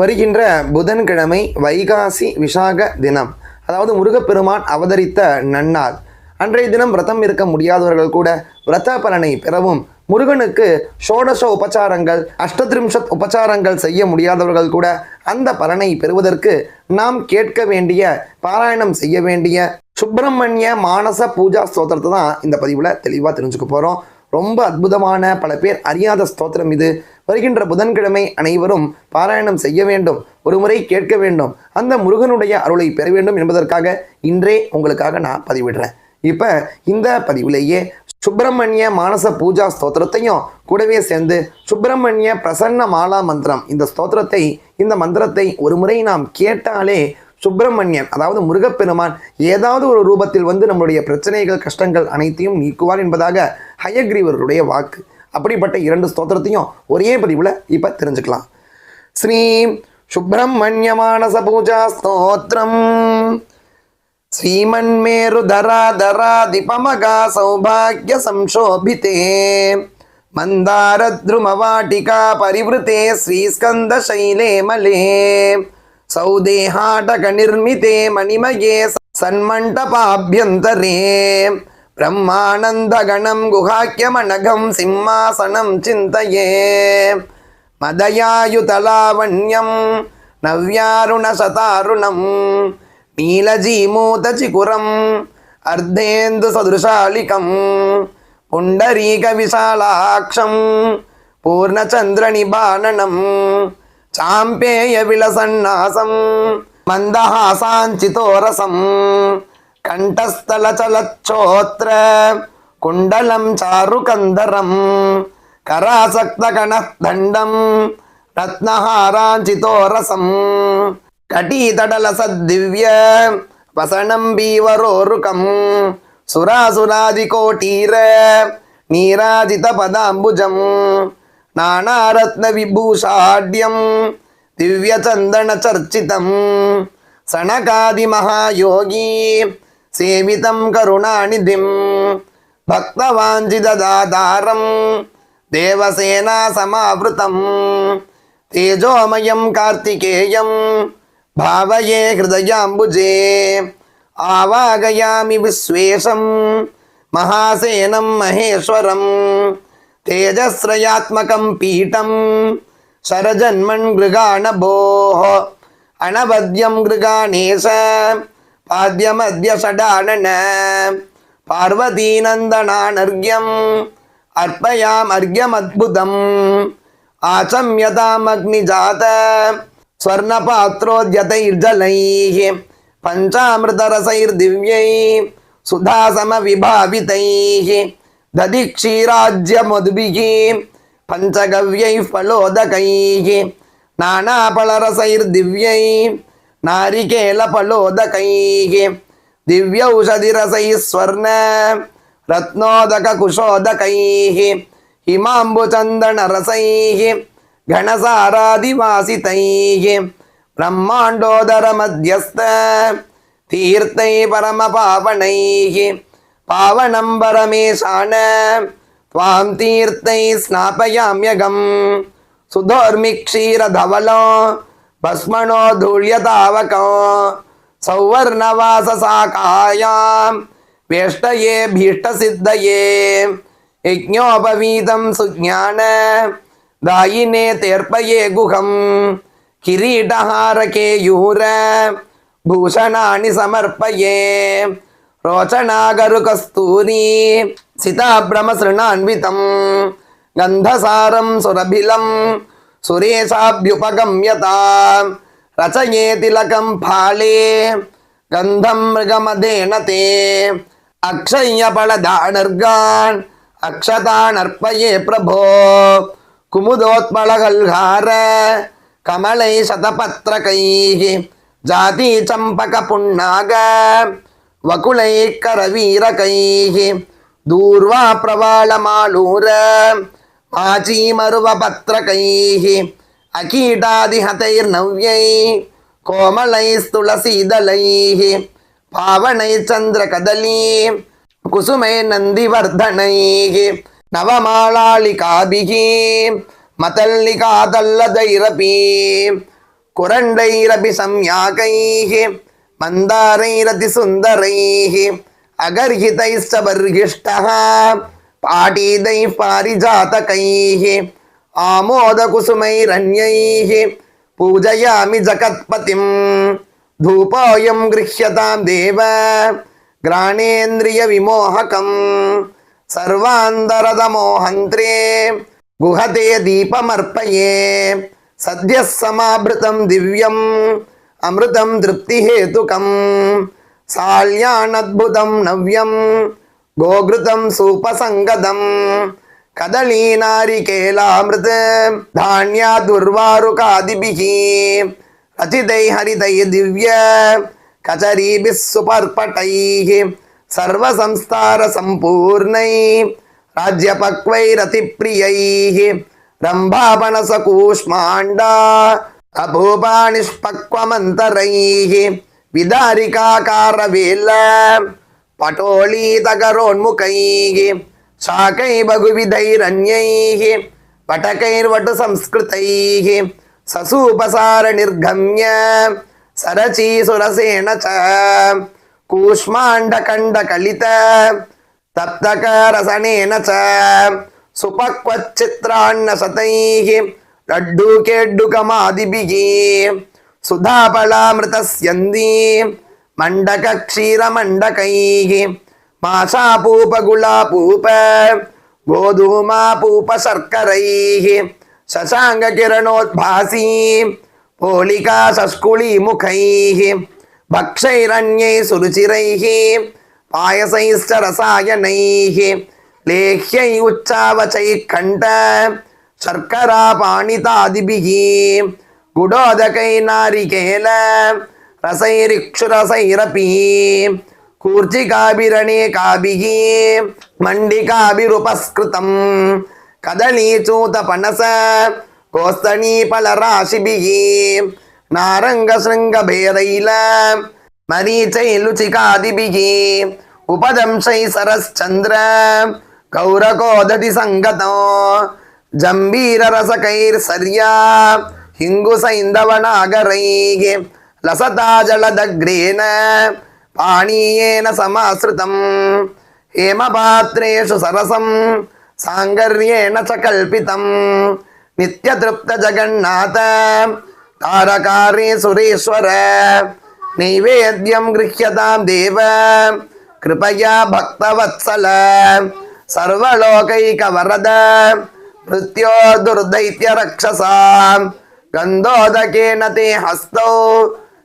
வருகின்ற புதன்கிழமை வைகாசி விசாக தினம். அதாவது முருகப்பெருமான் அவதரித்த நன்னாள். அன்றைய தினம் விரதம் இருக்க முடியாதவர்கள் கூட விரத பலனை பெறவும் முருகனுக்கு ஷோடச உபச்சாரங்கள் அஷ்டத்ரிம்ஷத் உபச்சாரங்கள் செய்ய முடியாதவர்கள் கூட அந்த பலனை பெறுவதற்கு நாம் கேட்க வேண்டிய பாராயணம் செய்ய வேண்டிய சுப்பிரமணிய மானச பூஜா ஸ்தோத்திரத்தை தான் இந்த பதிவில் தெளிவாக தெரிஞ்சுக்க போகிறோம் ரொம்ப அற்புதமான பல பேர் அறியாத ஸ்தோத்திரம் இது. வருகின்ற புதன்கிழமை அனைவரும் பாராயணம் செய்ய வேண்டும் ஒரு முறை கேட்க வேண்டும். அந்த முருகனுடைய அருளை பெற வேண்டும் என்பதற்காக இன்றே உங்களுக்காக நான் பதிவிடுறேன். இப்போ இந்த பதிவிலேயே சுப்பிரமணிய மானச பூஜா ஸ்தோத்திரத்தையும் கூடவே சேர்ந்து சுப்பிரமணிய பிரசன்ன மாலா மந்திரம் இந்த ஸ்தோத்திரத்தை இந்த மந்திரத்தை ஒரு முறை நாம் கேட்டாலே சுப்பிரமணியன் அதாவது முருகப்பெருமான் ஏதாவது ஒரு ரூபத்தில் வந்து நம்மளுடைய பிரச்சனைகள் கஷ்டங்கள் அனைத்தையும் நீக்குவார் என்பதாக ஹயக்ரீவருடைய வாக்கு. அப்படிப்பட்ட இரண்டு ஸ்தோத்திரத்தையும் ஒரே பதிவில் இப்போ தெரிஞ்சுக்கலாம் ஸ்ரீ சுப்பிரமணிய மானச பூஜா ஸ்தோத்திரம் श्रीमन्मेरुधराधराधिपमगा सौभाग्य संशोभिते मन्दारद्रुमवाटिका परिवृते श्रीस्कन्दशैले मले सौदेहाटकनिर्मिते मणिमये सन्मण्टपाभ्यन्तरे ब्रह्मानन्दगणं गुहाख्यमनघं सिंहासनं चिन्तये मदयायुतलावण्यं नव्यारुणशतारुणम् नीलजीमूतचिकुरम् अर्धेन्दुसदृशालिकम् पुण्डरीकविशालाक्षम् पूर्णचन्द्रनिबाणनम् चाम्पेयविलसन्नासम् मन्दहासाञ्चितोरसम् கண்டஸ்தலச்சலச்சோத்திர குண்டலம் சாருகந்தரம் கராசக்தகண தண்டம் ரத்னஹாராஞ்சிதோரசம் கடீதடல சத்திவ்ய வசனம் பீவரோருகம் சுராசுராதிகோட்டீர நீராஜித பதாம்புஜம் நானாரத்ன விபூஷாட்யம் திவ்யச்சந்தன சர்ச்சிதம் சனகாதி மகாயோகி సేవితం కరుణానిధిం భక్తవాంఛిదాతారం దేవసేనా సమావృతం తేజోమయం కార్తికేయం భావయే హృదయాంబుజే ఆవాగయామి విశ్వేశం మహాసేనం మహేశ్వరం తేజస్రయాత్మకం పీఠం శరజన్మన్ గృగాణభో అణవద్యం గృగాణేశ गृगाणभोः अनवद्यं गृगाणेश पाद्यमद्य षडानन पार्वतीनन्दनानर्घ्यम् अर्पयामर्घ्यमद्भुतम् आचम्यतामग्निजात स्वर्णपात्रोद्यतैर्जलैः पञ्चामृतरसैर्दिव्यै सुधासमविभावितैः दधिक्षीराज्यमद्भिः पञ्चगव्यैः फलोदकैः ನಾರಿಕೇಲ ಫಲೋದಕೈಗೆ ದಿವ್ಯೌಷಧಿರಸೈ ಸ್ವರ್ಣ ರತ್ನೋದಕ ಕುಶೋದಕೈ ಹಿಮಾಂಬುಚಂದನ ರಸೈ ಗಣಸಾರಾಧಿವಾಸಿತೈ ಬ್ರಹ್ಮಾಂಡೋದರ ಮಧ್ಯಸ್ಥ ತೀರ್ಥೈ ಪರಮ ಪಾವನೈ ಪಾವನಂ ಪರಮೇಶಾನ ತ್ವಾಂ ತೀರ್ಥೈ ಸ್ನಾಪಯಾಮ್ಯಗಂ ಸುಧೋರ್ಮಿ ಕ್ಷೀರಧವಲೋ भस्मणो धूल्यतावको सौवर्णवाससाकायां वेष्टये भीष्टसिद्धये यज्ञोपवीतं सुज्ञान दायिने तेर्पये गुहम् किरीटहारकेयूर भूषणानि समर्पये रोचनागरुकस्तूरी सिताभ्रमसृणान्वितं गन्धसारं सुरभिलं सुरेशाभ्युपगम्यता रचये तिलकं फाले गन्धं मृगमदेन ते अक्षय्यफलदानर्गान् अक्षतानर्पये प्रभो कुमुदोत्पलगल्हार कमलै शतपत्रकैः जातिचम्पकपुन्नाग वकुलैः करवीरकैः दूर्वा प्रवालमालूर माचीमरुवपत्रकैः अकीटादिहतैर्नव्यै कोमलैस्तुलसीदलैः पावनैश्चन्द्रकदली कुसुमै नन्दिवर्धनैः नवमालालिकाभिः मतल्लिकातल्लदैरपि குரண்டைரபி சம்யாகைः மந்தாரைரதி சுந்தரைः அகர்ஹிதைஸ்டபர்கிஷ்டः पाटीदैः पारिजातकैः आमोदकुसुमैरन्यैः पूजयामि जगत्पति धूपय गृह्यता देव घ्राणेन्द्रियविमोहकं सर्वान्तरदमोहन्त्रे, गुहते दीपमर्पये, सद्यः दिव्यम अमृतम तृप्ति हेतुक साल्यानद्भुतं नव्यम గోఘృతం సూపసంగతం కదళీ నారికేలామృత. ధాన్యా దుర్వారుకాదిభి. రచితై హరితై దివ్య. కచరీభిస్సుపర్పటై సర్వ సంస్థార సంపూర్ణై రాజ్యపక్వైరతిప్రియై రంభాపణసకూష్మాండా అభూపానిష్పక్వమంతరై. విదారికాకారవేల్ల పటోళీతకరోన్ముఖైః శాకై బహువిధైరన్యైః పటకైర్వటు సంస్కృతైः ససూపసార నిర్గమ్య సరచీ సురసేణ చ కూష్మాండకండకలిత తప్తకారసనేన చ సుపక్వచ్చిత్రాన్నశతై లడ్డూకేడ్డుకమాదిభిः సుధాపళామృతస్యంది मण्डकक्षीरमण्डकैः माषापूपगुलापूप गोधूमापूपशर्करैः शशाङ्गकिरणोद्भासी पोलिका शष्कुलीमुखैः भक्षैरन्यैः सुरुचिरैः पायसैश्च रसायनैः लेह्यै उच्चावचैः कण्ठ शर्करापाणितादिभिः गुडोदकै नारिकेल ரசைரிக்ஷுரசைரபி. கூர்ஜிகாபிரணே காபிகி. மண்டிகாபிருபஸ்கிருதம் கதலீச்சூத பனச கோஸ்தனீபலராசிபிகி. நாரங்கசிருங்கபேதையில மரீச்சை லுச்சிகாதிபிகி உபதம்சை சரஸ்சந்திர கௌரகோததி சங்கதோ ஜம்பீரரசகைர் சரியா ஹிங்கு சைந்தவனாகரைகே सङ्गतो जम्बीररसकैर्सर्या हिङ्गुसैन्दवनागरैः लसता जलदग्रेण पाणीयेन समाश्रितम् हेमपात्रेषु सरसं साङ्गर्येण च कल्पितम् नित्यतृप्तजगन्नाथ तारकारे सुरेश्वर नैवेद्यं गृह्यतां देव कृपया भक्तवत्सल सर्वलोकैकवरद मृत्योर्दुर्दैत्यरक्षसां गन्धोदकेन ते हस्तौ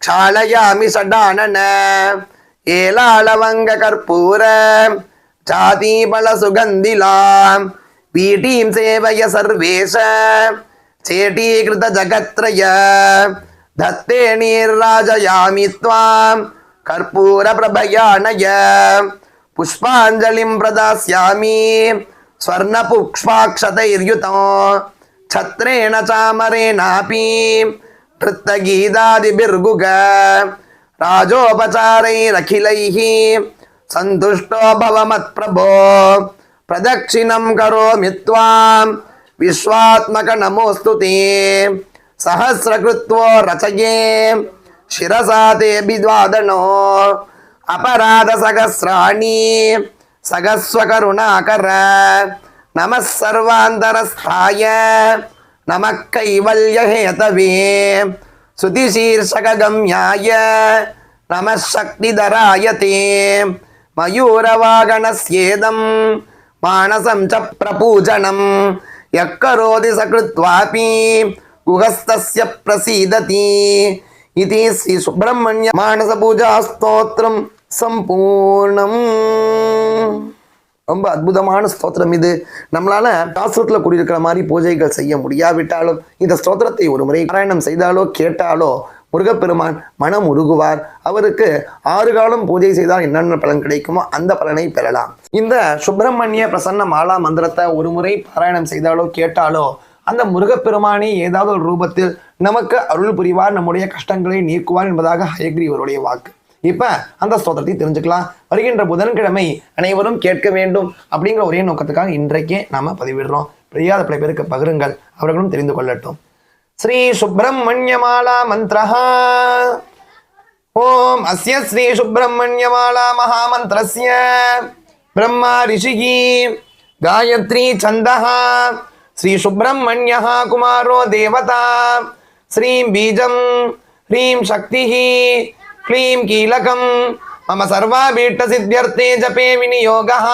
க்ஷாளயாமி சடானன ஏலாளவங்க கற்பூர ஜாதிபல சுகந்திலாம் பீட்டீம் சேவய சர்வேஷ சேட்டீகிருத ஜகத்ரய தத்தே நீர்ராஜயாமி துவாம் கற்பூர பிரபயானய புஷ்பாஞ்சலிம் பிரதாஸ்யாமி ஸ்வர்ண புக்ஷ்பாட்சதைர்யுதம் சத்ரேண சாமரேணாபி ಭೃತ್ತಗೀದಾದಿಭಿರ್ಗುಗ ರಾಜೋಪಚಾರೈರಖಿಲೈಃ ಸಂತುಷ್ಟೋ ಭವ ಮತ್ಪ್ರಭೋ ಪ್ರದಕ್ಷಿಣಂ ಕರೋಮಿ ತ್ವಾಂ. ವಿಶ್ವಾತ್ಮಕ ನಮೋಸ್ತುತೆ ಸಹಸ್ರಕೃತ್ವೋ ರಚಯೇ. ಶಿರಸಾತೆ ಬಿದ್ವಾದನೋ. ಅಪರಾಧ ಸಹಸ್ರಾಣಿ. ಸಗಸ್ವಕರುಣಾಕರ ನಮಃ ಸರ್ವಾಂತರಸ್ಥಾಯ. நமக்கைவல்யஹேதவே. சுதிசீர்ஷகம்யாய நமசக்திதராய தே மயூரவாகணஸ்யேதம் மானசம் ச பிரபூஜனம் யக்கரோதி சகிருத்வாபி குகஸ்தஸ்ய பிரசீததி. இது ஸ்ரீ சுப்பிரமணிய மானச பூஜா ஸ்தோத்திரம் சம்பூர்ணம் ரொம்ப அற்புதமான ஸ்தோத்திரம் இது. நம்மளால சாஸ்திரத்தில் கூடியிருக்கிற மாதிரி பூஜைகள் செய்ய முடியாவிட்டாலும் இந்த ஸ்தோத்திரத்தை ஒரு முறை பாராயணம் செய்தாலோ கேட்டாலோ முருகப்பெருமான் மனம் உருகுவார். அவருக்கு ஆறு காலம் பூஜை செய்தால் என்னென்ன பலன் கிடைக்குமோ அந்த பலனை பெறலாம். இந்த சுப்பிரமணிய பிரசன்ன மாலா மந்திரத்தை ஒரு முறை பாராயணம் செய்தாலோ கேட்டாலோ அந்த முருகப்பெருமானே ஏதாவது ஒரு ரூபத்தில் நமக்கு அருள் புரிவார் நம்முடைய கஷ்டங்களை நீக்குவார் என்பதாக ஹயக்ரீவருடைய வாக்கு. இப்போ அந்த ஸ்தோத்திரத்தை தெரிஞ்சுக்கலாம். வருகின்ற புதன்கிழமை அனைவரும் கேட்க வேண்டும் அப்படிங்கிற ஒரே நோக்கத்துக்காக இன்றைக்கே நாம் பதிவிடுறோம். பிரியாத பல பேருக்கு பகிருங்கள். அவர்களும் தெரிந்து கொள்ளட்டும். ஸ்ரீ சுப்பிரமணியமாலா மந்திரஹா. ஓம் அஸ்ய ஸ்ரீ சுப்பிரமணியமாலா மகாமந்திரஸ்ய. பிரம்மா ரிஷிகி. காயத்ரி சந்தஹா. ஸ்ரீ சுப்பிரமணிய குமாரோ தேவதா. ஸ்ரீம் பீஜம். ஹ்ரீம் சக்தி क्लीं कीलकं मम सर्वाभीष्टसिद्ध्यर्थे जपे विनियोगः।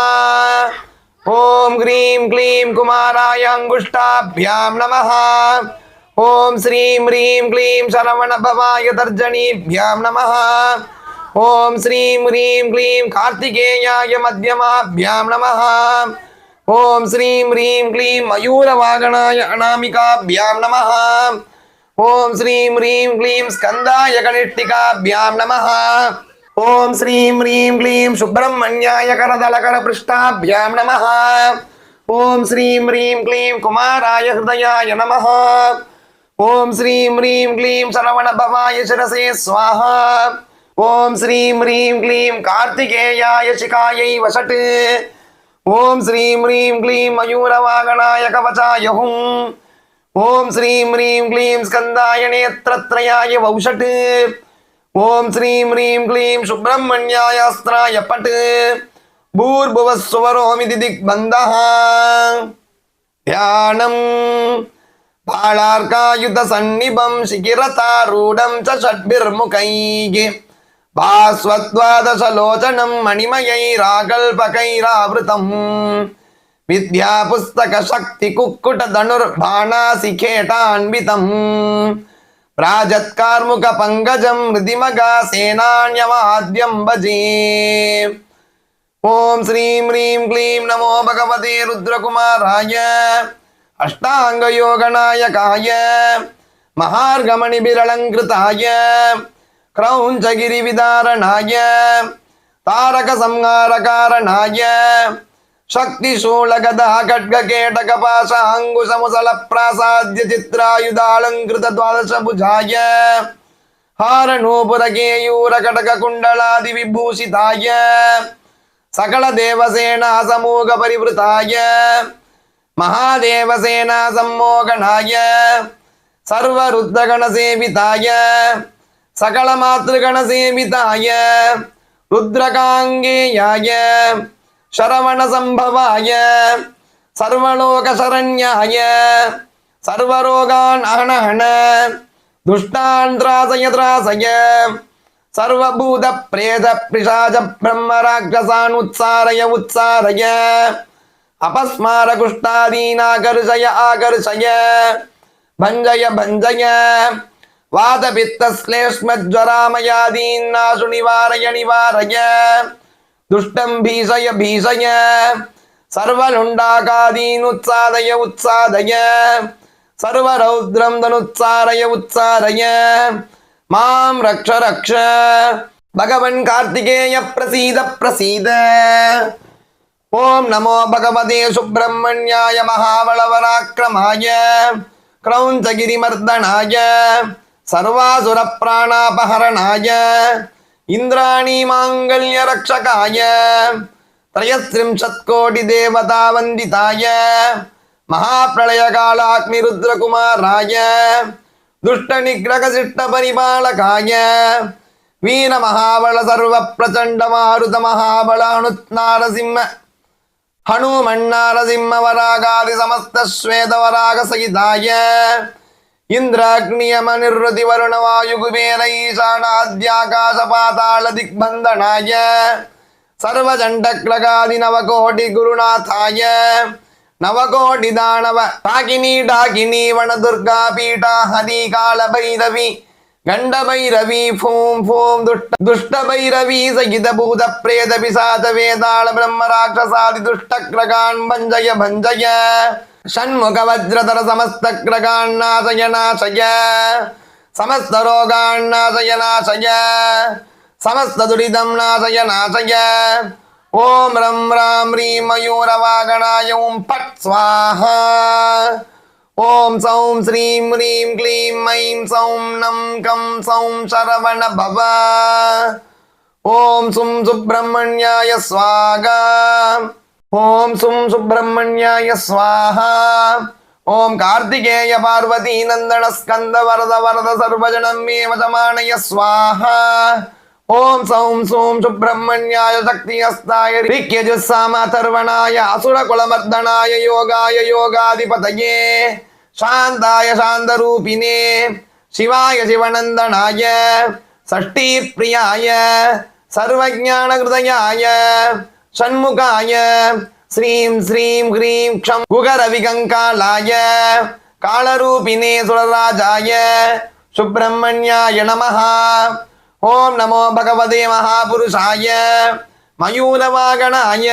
ॐ ह्रीं क्लीं कुमाराय अङ्गुष्ठाभ्यां नमः। ॐ श्रीं ह्रीं क्लीं शरवणभवाय तर्जनीभ्यां नमः। ॐ श्रीं ह्रीं क्लीं कार्तिकेयाय मध्यमाभ्यां नमः। ॐ श्रीं ह्रीं क्लीं मयूरवागणाय अनामिकाभ्यां नमः। ॐ श्रीं ह्रीं क्लीं स्कन्दाय कनिष्ठिकाभ्यां नमः। ॐ श्रीं ह्रीं क्लीं सुब्रह्मण्याय करदलकरपृष्ठाभ्यां नमः। ॐ श्रीं ह्रीं क्लीं कुमाराय हृदयाय नमः। ॐ श्रीं ह्रीं क्लीं शरवणभवाय शिरसे स्वाहा। ॐ श्रीं ह्रीं क्लीं कार्तिकेयाय शिखायै वषट्। ॐ श्रीं ह्रीं क्लीं मयूरवागणाय कवचाय हुं। ஓம் ஸ்ரீம் ஹ்ரீம் க்ளீம் ஸ்கந்தாய நேத்திரத்ரயாய வௌஷட்டு. ஓம் ஸ்ரீம் ஹ்ரீம் க்ளீம் சுப்பிரமணியாயாஸ்திராய பட்டு. பூர்புவ சுவரோமிதி திக் பந்தா தியானம். பாளார்காயுத சந்நிபம் சிகிரதாரூடம் ச ஷட்பிர்முகைகி. பாஸ்வத்வாதசலோச்சனம் மணிமயை ராகல்பகைராவிருதம் విద్యాపుస్తక శక్తి కుక్కుట ధనుర్బాణాశిఖేటాన్వితం ప్రాజత్కార్ముక పంగజం హృదిమగా సేనాన్యమాద్యం భజే ఓం శ్రీం హ్రీం క్లీం నమో భగవతే రుద్రకుమారాయ అష్టాంగయోగనాయకాయ మహార్గమణిభిరళంకృతాయ క్రౌంచగిరివిదారణాయ తారక సంహారకారణాయ ಶಕ್ತಿ ಶೂಳಗದ ಖಡ್ಗ ಕೇಟಕ ಪಾಶ ಅಂಗುಶ ಮುಸಲ ಪ್ರಾಸಾದ್ಯ ಚಿತ್ರಾಯುಧಾಲಂಕೃತ ದ್ವಾದಶ ಭುಜಾಯ ಹಾರ ನೂಪುರ ಕೇಯೂರ ಕಟಕ ಕುಂಡಲಾದಿ ವಿಭೂಷಿತಾಯ ಸಕಲ ದೇವಸೇನಾ ಸಮೂಗ ಪರಿವೃತಾಯ ಮಹಾದೇವಸೇನಾ ಸಮ್ಮೋಗಣಾಯ ಸರ್ವ ರುದ್ರಗಣ ಸೇವಿತಾಯ ಸಕಲ ಮಾತೃಗಣ ಸೇವಿತಾಯ ರುದ್ರಕಾಂಗೇಯಾಯ சரவண சம்பவாய சர்வலோக சரண்யாய சர்வரோகான் அகனஹன துஷ்டான் திராசய திராசய சர்வபூத பிரேத பிசாஜ பிரம்ம ராட்சசான் உத்சாரய உத்சாரய அபஸ்மார குஷ்டாதீனாகர்ஷய ஆகர்ஷய பஞ்சய பஞ்சய வாதபித்தஸ்லேஷ்மஜ்வராமயாதீன் நாசு நிவாரய நிவாரய துஷ்டம் பீசய பீசய சர்வனுண்டாகாதீன் உற்சாதய உற்சாதய சர்வரௌத்ரம் தனுச்சாரய உற்சாரய மாம் ரக்ஷ ரக்ஷ பகவன் கார்த்திகேய பிரசீத பிரசீத ஓம் நமோ பகவதே சுப்பிரமணியாய மகாபலவராக்கிரமாய கிரௌஞ்சகிரிமர்தனாய சர்வாசுரப்பிராணாபகரணாய दुष्ट दुष्टभैरवी सहित भूत प्रेत पिशाच वेदाळ ब्रह्म राक्षसादि दुष्टक्रगान् भञ्जय ಇಂದ್ರಾಗ್ನಿಯಮನಿರ್ವೃತಿ ವರುಣವಾಯುಗುಬೇರ ಈಶಾನಾದ್ಯಾಕಾಶ ಪಾತಾಳ ದಿಗ್ಬಂಧನಾಯ ಸರ್ವಚಂಡಕ್ಲಗಾದಿ ನವಕೋಟಿ ಗುರುನಾಥಾಯ ನವಕೋಟಿ ದಾನವ ಟಾಕಿನಿ ಡಾಕಿನಿ ವನದುರ್ಗಾ ಪೀಠ ಹರಿ ಕಾಳ ಭೈರವಿ ಗಂಡ ಭೈರವಿ ಫೋಂ ಫೋಂ ದುಷ್ಟ ದುಷ್ಟ ಭೈರವಿ ಸಹಿತ ಭೂತ ಪ್ರೇತ ಪಿಸಾತ ವೇದಾಳ ಬ್ರಹ್ಮ ರಾಕ್ಷಸಾದಿ ದುಷ್ಟ ಕ್ರಗಾನ್ ಭಂಜಯ ಭಂಜಯ ஷண்முகவஜ்ரதர சமஸ்தக்ரகாண்ணாசயநாசய சமஸ்தரோகாண்ணாசயநாசய சமஸ்துரிதம் நாசய நாசய ஓம் ரம் ராம் ரீம் மயூரவாகணாய ஓம் பட் ஸ்வாஹா ஓம் சௌம் ஸ்ரீம் ஹ்ரீம் க்ளீம் மைம் சௌம் நம் கம் சௌம் சரவண பவ ஓம் சும் சுப்பிரமணியாய ஸ்வாகா ஓம் சும் சுப்பிரமணியாய ஸ்வாஹா. ஓம் கார்த்திகேய பார்வதி நந்தன ஸ்கந்த வரத வரத சர்வஜனம் மே வசமானய ஸ்வாஹா. ஓம் சௌம் சூம் சுப்பிரமணியாய சக்தி அஸ்தாய ரிக்யஜுஸ்ஸாம அசுர குலமர்தனாய யோகாய யோகாதிபதயே. சாந்தாய சாந்தரூபினே. சிவாய சிவநந்தனாய. சஷ்டி பிரியாய சர்வஜான ஹிருதயாய ஷண்முகாய ஸ்ரீம் ஸ்ரீம் ஹ்ரீம் க்ஷம். குகரவிகங்காலாய. காலரூபிணே சுரராஜாய சுப்பிரமணியாய நமஹா. ஓம் நமோ பகவதே மகாபுருஷாய. மயூரவாகனாய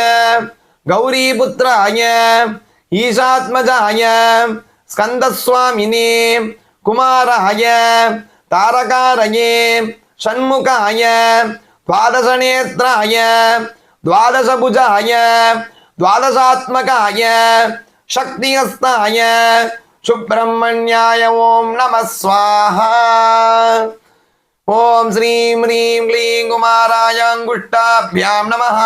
கௌரிபுத்திராய ஈஷாத்மஜாய ஸ்கந்தஸ்வாமினே குமாராய. தாரகாரயே. ஷண்முகாய துவாதசநேத்ராய. द्वादशभुजाय द्वादशात्मकाय शक्तिहस्ताय सुब्रह्मण्याय ॐ नमः स्वाहा। ॐ श्रीं ह्रीं क्लीं कुमाराय अङ्गुष्टाभ्यां नमः।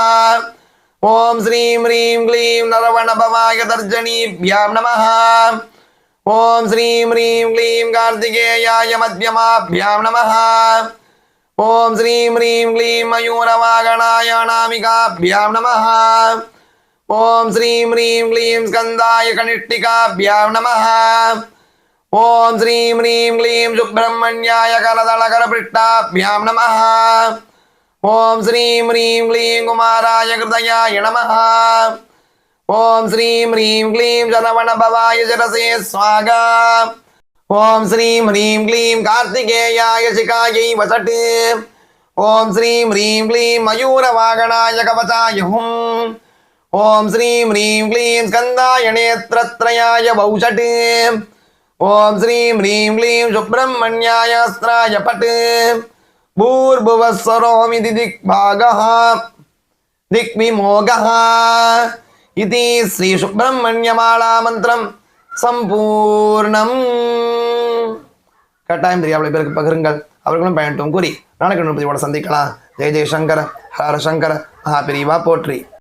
श्रीं ह्रीं क्लीं नरवणभवाय तर्जनीभ्यां नमः। ॐ श्रीं ह्रीं क्लीं कार्तिकेयाय मध्यमाभ्यां नमः। ॐ श्रीं ह्रीं क्लीं मयूरवागणाय अनामिकाभ्यां नमः। ॐ श्रीं ह्रीं क्लीं स्कन्दाय कनिष्ठिकाभ्यां नमः। ॐ श्रीं ह्रीं क्लीं सुब्रह्मण्याय करदलकरपृष्ठाभ्यां नमः। ॐ श्रीं ह्रीं क्लीं कुमाराय हृदयाय नमः। ॐ श्रीं ह्रीं क्लीं शरवणभवाय शिरसे स्वागा ॐ श्रीं ह्रीं क्लीं कार्तिकेयाय शिखायै वसट् ॐ श्रीं ह्रीं क्लीं मयूरवागणाय कवचाय हुम् ॐ श्रीं ह्रीं क्लीं स्कन्दाय नेत्रत्रयाय वौषट् ॐ श्रीं ह्रीं क्लीं सुब्रह्मण्याय अस्त्राय पट् भूर्भुवः स्वरोमिति दिग्भागः दिग्विमोगः इति ஸ்ரீசுப்பிரமணியமாலா சம்பூர்ணம் கட்டாயம் தெரியாமல் பேருக்கு பகிருங்கள். அவர்களும் பயன்ட்டும் கூறி நாளைக்கு நுட்பதியோட சந்திக்கலாம். ஜெய ஜெயசங்கர ஹர சங்கர மகாபிரிவா போற்றி.